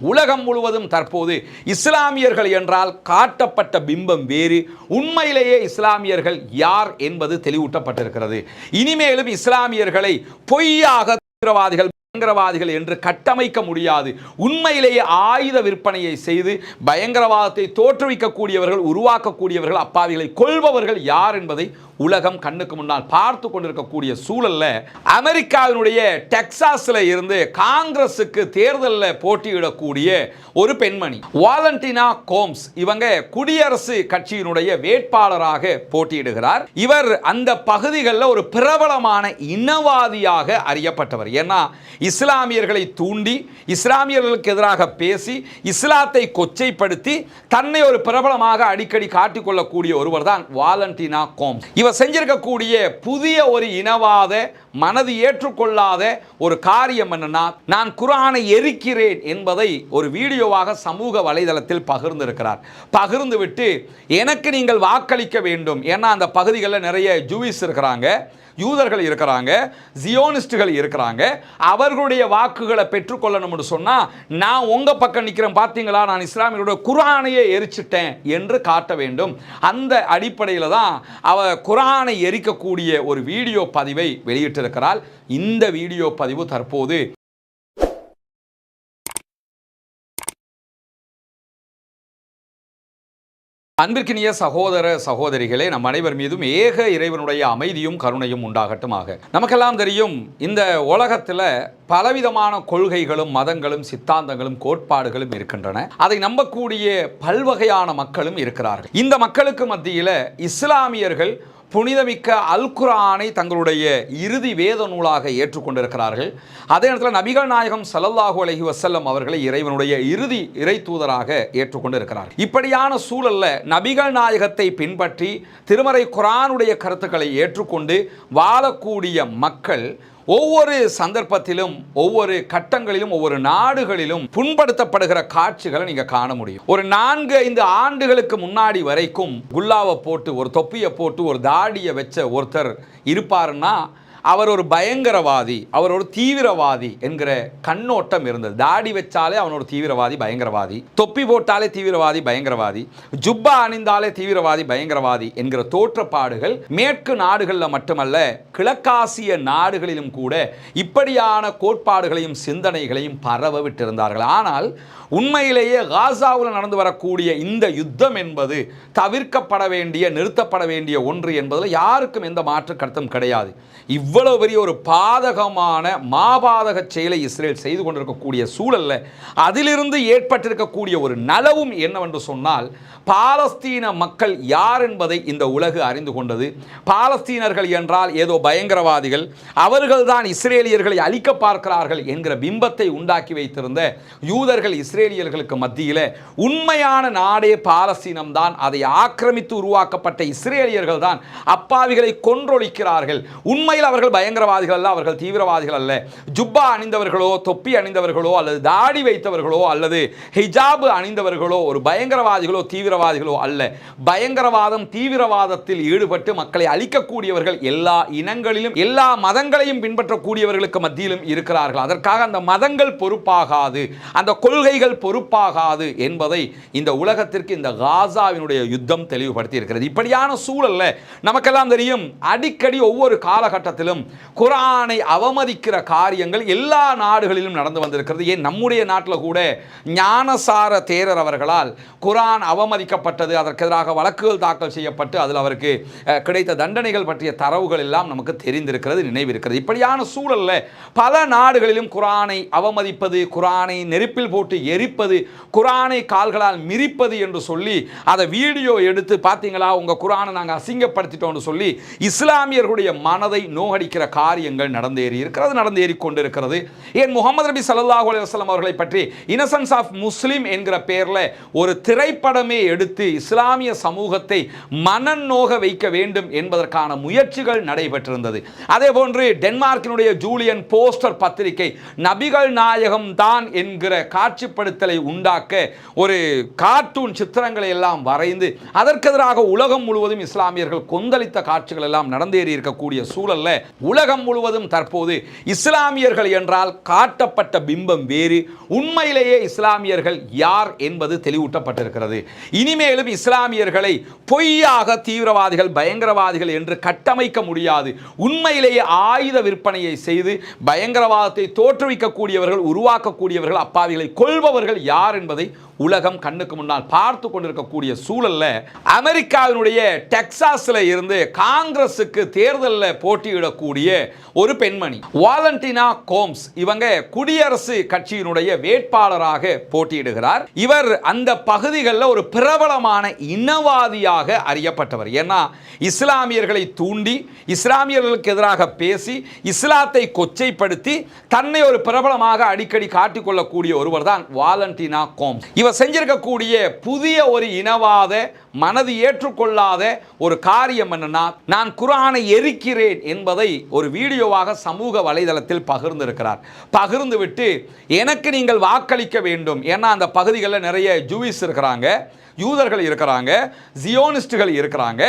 உலகம் முழுவதும் தற்போது இஸ்லாமியர்கள் என்றால் காட்டப்பட்ட பிம்பம் வேறு. உண்மையிலேயே இஸ்லாமியர்கள் யார் என்பது தெளிவூட்டப்பட்டிருக்கிறது. இனிமேலும் இஸ்லாமியர்களை பொய்யாக தீவிரவாதிகள் பயங்கரவாதிகள் என்று கட்டமைக்க முடியாது. உண்மையிலேயே ஆயுத விற்பனையை செய்து பயங்கரவாதத்தை தோற்றுவிக்கக்கூடியவர்கள் உருவாக்கக்கூடியவர்கள் அப்பாவிகளை கொள்பவர்கள் யார் என்பதை உலகம் கண்ணுக்கு முன்னால் பார்த்து கொண்டிருக்கக்கூடிய சூழல்ல அமெரிக்காவினுடைய டெக்சாஸில் இருந்து காங்கிரஸுக்கு தேர்தலில் போட்டியிடக்கூடிய ஒரு பெண்மணி வாலண்டினா கோம்ஸ். இவங்க குடியரசு கட்சியினுடைய வேட்பாளராக போட்டியிடுகிறார். இவர் அந்த பகுதிகளில் ஒரு பிரபலமான இனவாதியாக அறியப்பட்டவர். ஏன்னா இஸ்லாமியர்களை தூண்டி இஸ்லாமியர்களுக்கு எதிராக பேசி இஸ்லாத்தை கொச்சைப்படுத்தி தன்னை ஒரு பிரபலமாக அடிக்கடி காட்டிக்கொள்ளக்கூடிய ஒருவர் தான் வாலண்டினா கோம்ஸ். இவர் செஞ்சிருக்கக்கூடிய புதிய ஒரு இனவாத மனது ஏற்றுக்கொள்ளாத ஒரு காரியம் என்னன்னா நான் குரானை எரிக்கிறேன் என்பதை ஒரு வீடியோவாக சமூக வலைதளத்தில் பகிர்ந்திருக்கிறார். பகிர்ந்து விட்டு எனக்கு நீங்கள் வாக்களிக்க வேண்டும். ஏன்னா அந்த பகுதிகளில் நிறைய ஜூவிஸ் இருக்கிறாங்க. யூதர்கள் இருக்கிறாங்க ஜியோனிஸ்டுகள் இருக்கிறாங்க அவர்களுடைய வாக்குகளை பெற்றுக்கொள்ளணும்னு சொன்னால் நான் உங்கள் பக்கம் நிற்கிறேன் பார்த்தீங்களா நான் இஸ்லாமியருடைய குரானையே எரிச்சிட்டேன் என்று காட்ட வேண்டும். அந்த அடிப்படையில் தான் அவர் குரானை எரிக்கக்கூடிய ஒரு வீடியோ பதிவை வெளியிட்டிருக்கிறாள். இந்த வீடியோ பதிவு தற்போது அன்பிற்கினிய சகோதர சகோதரிகளே நம் அனைவர் மீதும் ஏக இறைவனுடைய அமைதியும் கருணையும் உண்டாகட்டுமாக. நமக்கெல்லாம் தெரியும் இந்த உலகத்தில் பலவிதமான கொள்கைகளும் மதங்களும் சித்தாந்தங்களும் கோட்பாடுகளும் இருக்கின்றன. அதை நம்பக்கூடிய பல்வகையான மக்களும் இருக்கிறார்கள். இந்த மக்களுக்கு மத்தியில் இஸ்லாமியர்கள் புனிதமிக்க அல் குரானை தங்களுடைய இறுதி வேத நூலாக ஏற்றுக்கொண்டிருக்கிறார்கள். அதே நேரத்தில் நபிகள் நாயகம் சல்லல்லாஹு அலஹி வசல்லம் அவர்களை இறைவனுடைய இறுதி இறை தூதராக ஏற்றுக்கொண்டு இருக்கிறார் இப்படியான சூழல்ல நபிகள் நாயகத்தை பின்பற்றி திருமறை குரானுடைய கருத்துக்களை ஏற்றுக்கொண்டு வாழக்கூடிய மக்கள் ஒவ்வொரு சந்தர்ப்பத்திலும் ஒவ்வொரு கட்டங்களிலும் ஒவ்வொரு நாடுகளிலும் புண்படுத்தப்படுகிற காட்சிகளை நீங்க காண முடியும். ஒரு நான்கு ஐந்து ஆண்டுகளுக்கு முன்னாடி வரைக்கும் குல்லாவை போட்டு ஒரு தொப்பியை போட்டு ஒரு தாடியை வச்ச ஒருத்தர் இருப்பாருன்னா அவர் ஒரு பயங்கரவாதி அவர் ஒரு தீவிரவாதி என்கிற கண்ணோட்டம் இருந்தது. தாடி வச்சாலே அவன் ஒரு தீவிரவாதி பயங்கரவாதி. தொப்பி போட்டாலே தீவிரவாதி பயங்கரவாதி. ஜுப்பா அணிந்தாலே தீவிரவாதி பயங்கரவாதி என்கிற தோற்றப்பாடுகள் மேற்கு நாடுகளில் மட்டுமல்ல கிழக்காசிய நாடுகளிலும் கூட இப்படியான கோட்பாடுகளையும் சிந்தனைகளையும் பரவ விட்டிருந்தார்கள். ஆனால் உண்மையிலேயே காசாவில் நடந்து வரக்கூடிய இந்த யுத்தம் என்பது தவிர்க்கப்பட வேண்டிய நிறுத்தப்பட வேண்டிய ஒன்று என்பதில் யாருக்கும் எந்த மாற்று கருத்தும் கிடையாது இவ்வளவு பெரிய ஒரு பாதகமான மாபாதக செயலை இஸ்ரேல் செய்து கொண்டிருக்கக்கூடிய சூழல்ல அதிலிருந்து ஏற்பட்டிருக்கக்கூடிய ஒரு நலவும் என்னவென்று சொன்னால் பாலஸ்தீன மக்கள் யார் என்பதை இந்த உலகு அறிந்து கொண்டது? பாலஸ்தீனர்கள் என்றால் ஏதோ பயங்கரவாதிகள் அவர்கள்தான் இஸ்ரேலியர்களை அழிக்க பார்க்கிறார்கள் என்கிற பிம்பத்தை உண்டாக்கி வைத்திருந்த யூதர்கள் இஸ்ரேலியர்களுக்கு மத்தியில் உண்மையான நாடே பாலஸ்தீனம்தான். அதை ஆக்கிரமித்து உருவாக்கப்பட்ட இஸ்ரேலியர்கள் தான் அப்பாவிகளை கொன்றொழிக்கிறார்கள். உண்மையில் அவர்கள் பயங்கரவாதிகள் அல்ல அவர்கள் தீவிரவாதிகள் அல்ல. ஜுப்பா அணிந்தவர்களோ தொப்பி அணிந்தவர்களோ அல்லது தாடி வைத்தவர்களோ அல்லது ஹிஜாபு அணிந்தவர்களோ ஒரு பயங்கரவாதிகளோ பயங்கரவாதிகளோ அல்ல. பயங்கரவாதம் தீவிரவாதத்தில் ஈடுபட்டு மக்களை அழிக்கக்கூடியவர்கள் எல்லா இனங்களிலும் எல்லா மதங்களையும் பின்பற்றக்கூடியவர்களுக்கு மத்தியிலும் இருக்கிறார்கள். அதற்காக அந்த மதங்கள் பொறுப்பாகாது அந்த கொள்கைகள் பொறுப்பாகாது என்பதை இந்த உலகத்திற்கு இந்த காசாவினுடைய யுத்தம் தெளிவுபடுத்தி இருக்கிறது இப்படியான சூழல்ல நமக்கெல்லாம் தெரியும் அடிக்கடி ஒவ்வொரு காலகட்டத்திலும் குரானை அவமதிக்கிற காரியங்கள் எல்லா நாடுகளிலும் நடந்து வந்திருக்கிறது. ஏன்? நம்முடைய நாட்டில் கூட ஞானசார தேரர் அவர்களால் குரான் அவமதி அதற்கு எதிராக வழக்குகள் தாக்கல் செய்யப்பட்டு அதில் அவருக்கு கிடைத்த தண்டனைகள் பற்றிய தரவுகள் எல்லாம் நமக்கு தெரிந்திருக்கிறது நினைவிருக்கிறது. இப்படியான சூழலில் பல நாடுகளிலும் குரானை அவமதிப்பது குரானை நெருப்பில் போட்டு எரிப்பது குரானை கால்களால் மிரிப்பது என்று சொல்லி அதை வீடியோ எடுத்து பார்த்தீங்களா உங்கள் குரானை நாங்கள் அசிங்கப்படுத்திட்டோம்னு சொல்லி இஸ்லாமியர்களுடைய மனதை நோகடிக்கிற காரியங்கள் நடந்தேறி இருக்கிறது நடந்தேறி கொண்டிருக்கிறது. ஏன் முகமது நபி ஸல்லல்லாஹு அலைஹி வஸல்லம் அவர்களை பற்றி இனசன்ஸ் ஆஃப் முஸ்லீம் என்கிற பெயரில் ஒரு திரைப்படமே எடுத்து இஸ்லாமிய சமூகத்தை மனநோக வைக்க வேண்டும் என்பதற்கான முயற்சிகள் நடைபெற்றிருந்தது. அதே போன்று டென்மார்க்கினுடைய ஜூலியன் போஸ்டர் பத்திரிகை நபிகள் நாயகம் தான் என்கிற காட்சிப்படுத்தலை உண்டாக்க ஒரு கார்ட்டூன் சித்திரங்களை எல்லாம் வரைந்து அதற்கு எதிராக உலகம் முழுவதும் இஸ்லாமியர்கள் கொந்தளித்த காட்சிகள் எல்லாம் நடந்தேறி இருக்கக்கூடிய சூழல்ல உலகம் முழுவதும் தற்போது இஸ்லாமியர்கள் என்றால் காட்டப்பட்ட பிம்பம் வேறு. உண்மையிலேயே இஸ்லாமியர்கள் யார் என்பது தெளிவூட்டப்பட்டிருக்கிறது. இனிமேலும் இஸ்லாமியர்களை பொய்யாக தீவிரவாதிகள் பயங்கரவாதிகள் என்று கட்டமைக்க முடியாது. உண்மையிலேயே ஆயுத விற்பனையை செய்து பயங்கரவாதத்தை தோற்றுவிக்கக்கூடியவர்கள் உருவாக்கக்கூடியவர்கள் அப்பாவிகளை கொள்பவர்கள் யார் என்பதை உலகம் கண்ணுக்கு முன்னால் பார்த்து கொண்டிருக்கக்கூடிய சூழல்ல அமெரிக்காவினுடைய டெக்சாஸில் இருந்து காங்கிரஸுக்கு தேர்தலில் போட்டியிடக்கூடிய ஒரு பெண்மணி வாலண்டினா கோம்ஸ். இவங்க குடியரசு கட்சியினுடைய வேட்பாளராக போட்டியிடுகிறார். இவர் அந்த பகுதிகளில் ஒரு பிரபலமான இனவாதியாக அறியப்பட்டவர். ஏன்னா இஸ்லாமியர்களை தூண்டி இஸ்லாமியர்களுக்கு எதிராக பேசி இஸ்லாத்தை கொச்சைப்படுத்தி தன்னை ஒரு பிரபலமாக அடிக்கடி காட்டிக்கொள்ளக்கூடிய ஒருவர் தான் வாலண்டினா கோம்ஸ். இவர் செஞ்சிருக்கக்கூடிய புதிய ஒரு இனவாத மனது ஏற்றுக்கொள்ளாத ஒரு காரியம் என்னன்னா நான் குரானை எரிக்கிறேன் என்பதை ஒரு வீடியோவாக சமூக வலைதளத்தில் பகிர்ந்திருக்கிறார். பகிர்ந்து விட்டு எனக்கு நீங்கள் வாக்களிக்க வேண்டும். ஏன்னா அந்த பகுதிகளில் நிறைய ஜூவிஸ் இருக்கிறாங்க. யூதர்கள் இருக்கிறாங்க ஜியோனிஸ்டுகள் இருக்கிறாங்க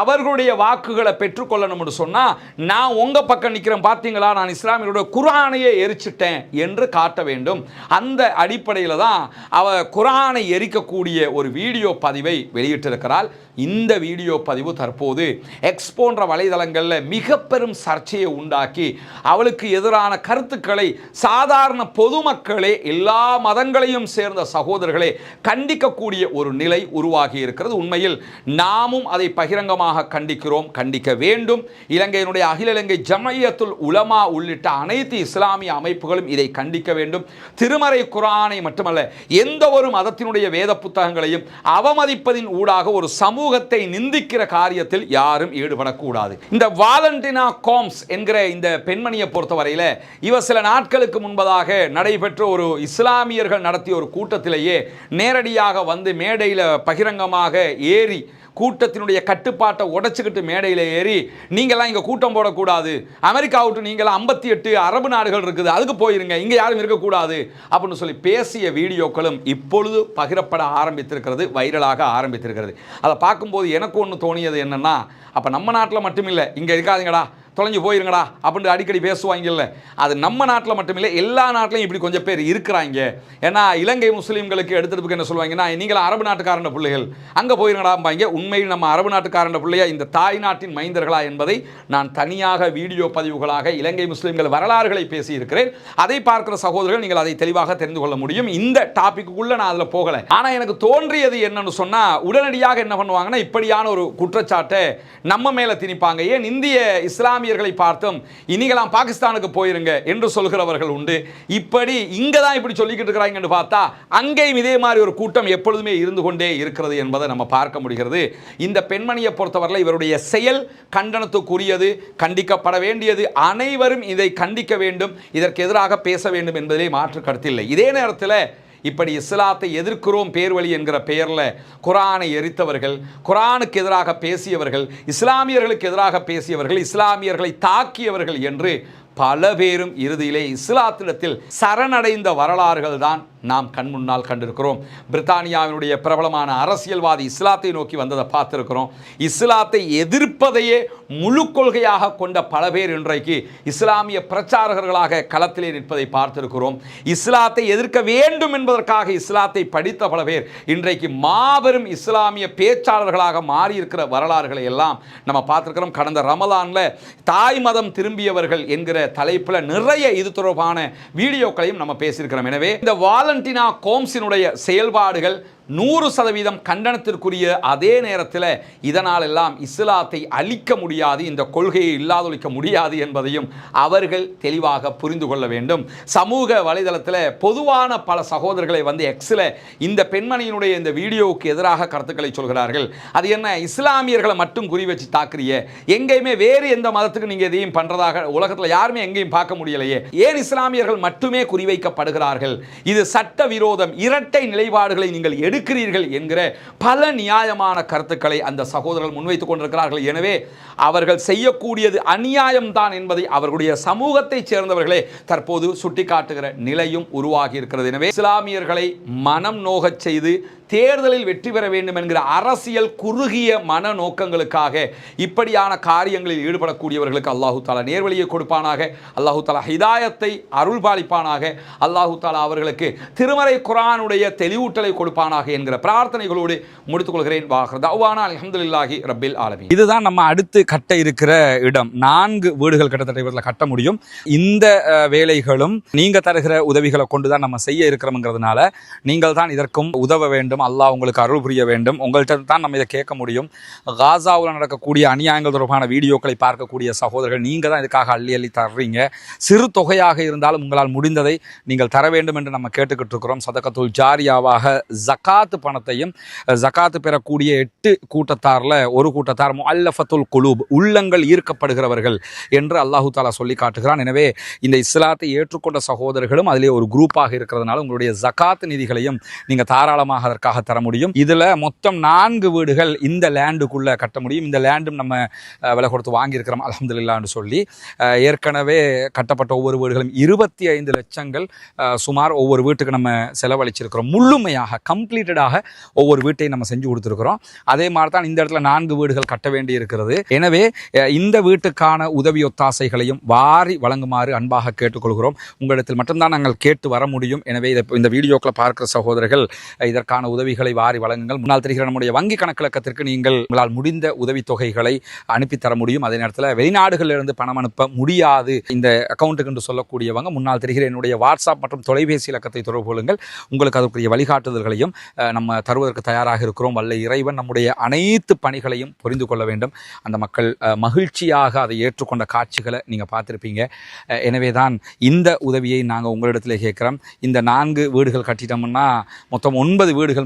அவர்களுடைய வாக்குகளை பெற்றுக்கொள்ளணும்னு சொன்னால் நான் உங்கள் பக்கம் நிற்கிறேன் பார்த்தீங்களா நான் இஸ்லாமியருடைய குரானையே எரிச்சிட்டேன் என்று காட்ட வேண்டும். அந்த அடிப்படையில் தான் அவர் குரானை எரிக்கக்கூடிய ஒரு வீடியோ பதிவை வெளியிட்டிருக்கிறாள். இந்த வீடியோ பதிவு தற்போது எக்ஸ் போன்ற வலைதளங்களில் மிக பெரும் சர்ச்சையை உண்டாக்கி அவளுக்கு எதிரான கருத்துக்களை சாதாரண பொதுமக்களே எல்லா மதங்களையும் சேர்ந்த சகோதரர்களே கண்டிக்கக்கூடிய ஒரு நிலை நிலை உருவாகி இருக்கிறது. உண்மையில் நாமும் அதை பகிரங்கமாக கண்டிக்கிறோம் கண்டிக்க வேண்டும். இலங்கையினுடைய அகில இலங்கை ஜமையத்துல் உலமா உள்ளிட்ட அனைத்து இஸ்லாமிய அமைப்புகளும் இதை கண்டிக்க வேண்டும். திருமறை குரானை மட்டுமல்ல எந்த ஒரு மதத்தினுடைய வேத புத்தகங்களையும் அவமதிப்பதின் ஊடாக ஒரு சமூகத்தை நிந்திக்கிற காரியத்தில் யாரும் ஈடுபடக்கூடாது. இந்த வாலண்டினா கோம்ஸ் என்கிற இந்த பெண்மணியை பொறுத்தவரையில் இவர் சில நாட்களுக்கு முன்பதாக நடைபெற்ற ஒரு இஸ்லாமியர்கள் நடத்திய ஒரு கூட்டத்திலேயே நேரடியாக வந்து மேடையில் பகிரங்கமாக ஏறி கூட்டத்தினுடைய கட்டுப்பாட்டை உடைச்சிக்கிட்டு மேடையில் ஏறி நீங்களாம் இங்கே கூட்டம் போடக்கூடாது. அமெரிக்கா விட்டு நீங்களாம் ஐம்பத்தி எட்டு அரபு நாடுகள் இருக்குது. அதுக்கு போயிருங்க. இங்கே யாரும் இருக்கக்கூடாது. அப்படின்னு சொல்லி பேசிய வீடியோக்களும் இப்பொழுது பகிரப்பட ஆரம்பித்திருக்கிறது வைரலாக ஆரம்பித்திருக்கிறது. அதை பார்க்கும்போது எனக்கு ஒன்று தோணியது என்னென்னா அப்போ நம்ம நாட்டில் மட்டும் இல்லை இங்கே இருக்காதீங்கடா. தொலைஞ்சு போயிருங்கடா அப்படின்னு அடிக்கடி பேசுவாங்கல்ல. அது நம்ம நாட்டில் மட்டுமில்லை எல்லா நாட்டிலையும் இப்படி கொஞ்சம் பேர் இருக்கிறாங்க. ஏன்னா இலங்கை முஸ்லீம்களுக்கு எடுத்துட்டு என்ன சொல்லுவாங்கன்னா நீங்களும் அரபு நாட்டுக்காரன பிள்ளைகள் அங்கே போயிருங்கடாம்பாங்க. உண்மையில் நம்ம அரபு நாட்டுக்காரன பிள்ளையா இந்த தாய் நாட்டின் மைந்தர்களா என்பதை நான் தனியாக வீடியோ பதிவுகளாக இலங்கை முஸ்லீம்கள் வரலாறுகளை பேசியிருக்கிறேன். அதை பார்க்கிற சகோதரர்கள் நீங்கள் அதை தெளிவாக தெரிந்து கொள்ள முடியும். இந்த டாப்பிக்குள்ளே நான் அதில் போகலை. ஆனால் எனக்கு தோன்றியது என்னன்னு சொன்னால் உடனடியாக என்ன பண்ணுவாங்கன்னா இப்படியான ஒரு குற்றச்சாட்டை நம்ம மேலே திணிப்பாங்க. ஏன் இந்திய இஸ்லாமிய இஸ்லாமியர்களை பார்த்தும் இனிகளாம் பாகிஸ்தானுக்கு போயிருங்க என்று சொல்கிறவர்கள் உண்டு. இப்படி இங்கே தான் இப்படி சொல்லிக்கிட்டு இருக்கிறாங்கன்னு பார்த்தா அங்கேயும் இதே மாதிரி ஒரு கூட்டம் எப்பொழுதுமே இருந்து கொண்டே இருக்கிறது என்பதை நம்ம பார்க்க முடிகிறது. இந்த பெண்மணியை பொறுத்தவரையில் இவருடைய செயல் கண்டனத்துக்குரியது கண்டிக்கப்பட வேண்டியது. அனைவரும் இதை கண்டிக்க வேண்டும் இதற்கு எதிராக பேச வேண்டும் என்பதிலே மாற்று கருத்தில்லை இதே நேரத்தில் இப்படி இஸ்லாத்தை எதிர்க்கிறோம் பேர்வழி என்கிற பெயரில் குரானை எரித்தவர்கள் குரானுக்கு எதிராக பேசியவர்கள் இஸ்லாமியர்களுக்கு எதிராக பேசியவர்கள் இஸ்லாமியர்களை தாக்கியவர்கள் என்று பல பேரும் இறுதியிலே இஸ்லாத்திடத்தில் சரணடைந்த வரலாறுகள் தான் நாம் கண் முன்னால் கண்டிருக்கிறோம். பிரித்தானியாவினுடைய பிரபலமான அரசியல்வாதி இஸ்லாத்தை நோக்கி வந்ததை பார்த்துருக்கிறோம். இஸ்லாத்தை எதிர்ப்பதையே முழு கொள்கையாக கொண்ட பல பேர் இன்றைக்கு இஸ்லாமிய பிரச்சாரகர்களாக களத்திலே நிற்பதை பார்த்திருக்கிறோம். இஸ்லாத்தை எதிர்க்க வேண்டும் என்பதற்காக இஸ்லாத்தை படித்த பல பேர் இன்றைக்கு மாபெரும் இஸ்லாமிய பேச்சாளர்களாக மாறியிருக்கிற வரலாறுகளை எல்லாம் நம்ம பார்த்துருக்கிறோம். கடந்த ரமலானில் தாய் மதம் திரும்பியவர்கள் என்கிற தலைப்பில் நிறைய இது தொடர்பான வீடியோக்களையும் நம்ம பேசியிருக்கிறோம். எனவே இந்த கான்ஸ்டன்டினா கோம்ஸினுடைய செயல்பாடுகள் நூறு சதவீதம் கண்டனத்திற்குரிய அதே நேரத்தில் இதனால் எல்லாம் இஸ்லாத்தை அழிக்க முடியாது இந்த கொள்கையை இல்லாதொழிக்க முடியாது என்பதையும் அவர்கள் தெளிவாக புரிந்து கொள்ள வேண்டும். சமூக வலைதளத்தில் பொதுவான பல சகோதரர்களை வந்து எக்ஸில் இந்த பெண்மணியினுடைய இந்த வீடியோவுக்கு எதிராக கருத்துக்களை சொல்கிறார்கள். அது என்ன இஸ்லாமியர்களை மட்டும் குறி வச்சு தாக்குறிய? எங்கேயுமே வேறு எந்த மதத்துக்கு நீங்கள் எதையும் பண்ணுறதாக உலகத்தில் யாருமே எங்கேயும் பார்க்க முடியலையே? ஏன் இஸ்லாமியர்கள் மட்டுமே குறிவைக்கப்படுகிறார்கள் இது சட்ட விரோதம் இரட்டை நிலைப்பாடுகளை நீங்கள் எடு எடுக்கிறீர்கள் என்கிற பல நியாயமான கருத்துக்களை அந்த சகோதரர்கள் முன்வைத்துக் கொண்டிருக்கிறார்கள். எனவே அவர்கள் செய்யக்கூடியது அநியாயம்தான் என்பதை அவர்களுடைய சமூகத்தைச் சேர்ந்தவர்களே தற்போது சுட்டிக்காட்டுகிற நிலையும் உருவாகி இருக்கிறது. எனவே இஸ்லாமியர்களை மனம் நோகச் செய்து தேர்தலில் வெற்றி பெற வேண்டும் என்கிற அரசியல் குறுகிய மன நோக்கங்களுக்காக இப்படியான காரியங்களில் ஈடுபடக்கூடியவர்களுக்கு அல்லாஹு தாலா நேர்வழியை கொடுப்பானாக அல்லாஹு தாலா ஹிதாயத்தை அருள் பாலிப்பானாக அல்லாஹு தாலா அவர்களுக்கு திருமறை குரானுடைய தெளிவூட்டலை கொடுப்பானாக என்கிற பிரார்த்தனைகளோடு முடித்துக் கொள்கிறேன் வாஹர் தவானா அலமதுல்லாஹி ரப்பில் ஆலமி இதுதான் நம்ம அடுத்து கட்ட இருக்கிற இடம். நான்கு வீடுகள் கிட்டத்தட்ட இவரில் கட்ட முடியும். இந்த வேலைகளும் நீங்கள் தருகிற உதவிகளை கொண்டு தான் நம்ம செய்ய இருக்கிறோம்ங்கிறதுனால நீங்கள் தான் இதற்கும் உதவ வேண்டும். அல்லாஹ் உங்களுக்கு அருள் புரிய வேண்டும். உங்கள்கிட்ட தான் நம்ம இதை கேட்க முடியும். காசாவில் நடக்கக்கூடிய அநியாயங்கள் தொடர்பான வீடியோக்களை பார்க்கக்கூடிய சகோதரர்கள் நீங்கள் தான் இதுக்காக அள்ளி அள்ளி தர்றீங்க. சிறு தொகையாக இருந்தாலும் உங்களால் முடிந்ததை நீங்கள் தர வேண்டும் என்று நம்ம கேட்டுக்கிட்டு இருக்கிறோம். சதகத்துல் ஜாரியாவாக ஜக்காத்து பணத்தையும் ஜக்காத்து பெறக்கூடிய எட்டு கூட்டத்தாரில் ஒரு கூட்டத்தார் அல்லஃபத்துல் குலூப் உள்ளங்கள் ஈர்க்கப்படுகிறவர்கள் என்று அல்லாஹு தாலா சொல்லி காட்டுகிறான். எனவே இந்த இஸ்லாத்தை ஏற்றுக்கொண்ட சகோதரர்களும் அதிலே ஒரு குரூப்பாக இருக்கிறதுனால உங்களுடைய ஜக்காத்து நிதிகளையும் நீங்கள் தாராளமாக அதற்காக தர முடியும். இதில் மொத்தம் நான்கு வீடுகள் இந்த லேண்டுக்குள்ளே கட்ட முடியும். இந்த லேண்டும் நம்ம விலை கொடுத்து வாங்கியிருக்கிறோம் அலமதுல்லான்னு சொல்லி. ஏற்கனவே கட்டப்பட்ட ஒவ்வொரு வீடுகளும் இருபத்தி ஐந்து லட்சங்கள் சுமார் ஒவ்வொரு வீட்டுக்கு நம்ம செலவழிச்சிருக்கிறோம். முழுமையாக கம்ப்ளீட்டடாக ஒவ்வொரு வீட்டையும் நம்ம செஞ்சு கொடுத்துருக்குறோம். அதே மாதிரி தான் இந்த இடத்துல நான்கு வீடுகள் கட்ட வேண்டி இருக்கிறது எனவே இந்த வீட்டுக்கான உதவி ஒத்தாசைகளையும் வாரி வழங்குமாறு அன்பாக கேட்டுக்கொள்கிறோம். உங்களிடத்தில் மட்டும்தான் நாங்கள் கேட்டு வர முடியும். எனவே இதை இந்த வீடியோக்களை பார்க்குற சகோதரர்கள் இதற்கான உதவிகளை வாரி வழங்குங்கள். முன்னால் தெரிகிற நம்முடைய வங்கி கணக்கிழக்கத்திற்கு நீங்கள் உங்களால் முடிந்த உதவித் தொகைகளை அனுப்பி தர முடியும். அதே நேரத்தில் வெளிநாடுகளிலிருந்து பணம் அனுப்ப முடியாது. இந்த அக்கௌண்ட்டுக்கு என்று சொல்லக்கூடியவங்க முன்னால் தெரிகிற என்னுடைய வாட்ஸ்அப் மற்றும் தொலைபேசி இலக்கத்தை தொடர்பு கொள்ளுங்கள். உங்களுக்கு அதற்குரிய வழிகாட்டுதல்களையும் நம்ம தருவதற்கு தயாராக இருக்கிறோம். வல்ல இறைவன் நம்முடைய அனைத்து பணிகளையும் புரிந்து கொள்ள வேண்டும். அந்த மக்கள் மகிழ்ச்சியாக அதை ஏற்றுக்கொண்ட காட்சிகளை நீங்கள் பார்த்துருப்பீங்க. எனவே தான் இந்த உதவியை நாங்கள் உங்களிடத்தில் கேட்குறோம். இந்த நான்கு வீடுகள் கட்டிட்டோம்னா மொத்தம் ஒன்பது வீடுகள்